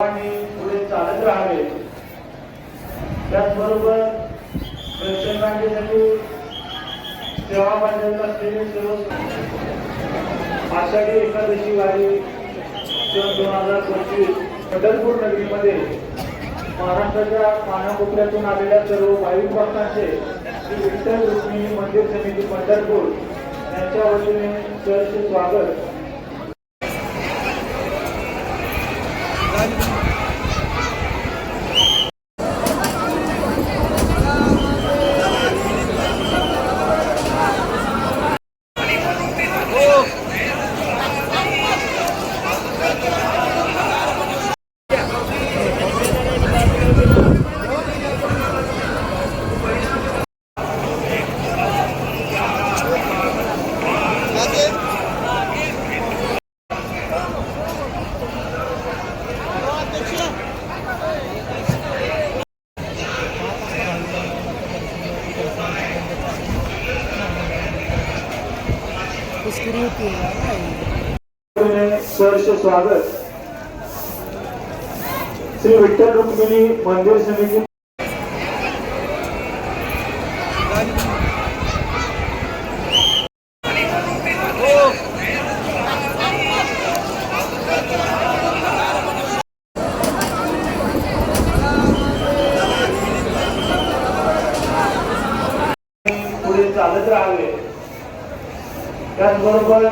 पुढे चालत राहावे. त्याचबरोबर दर्शन रांगेसाठी सेवा बजावत असलेले सर्व आषाढी एकादशी वारी सन दोन हजार पंचवीस पंढरपूर नगरीमध्ये महाराष्ट्राच्या कानाकोपऱ्यातून आलेल्या सर्व भाविक भक्तांचे श्री विठ्ठल रुक्मिणी मंदिर समिती पंढरपूर यांच्या वतीने सहर्ष स्वागत. Thank you. सहर्ष स्वागत. श्री विठ्ठल रुक्मिणी मंदिर समिती. पुढे चालत राहावे. त्याचबरोबर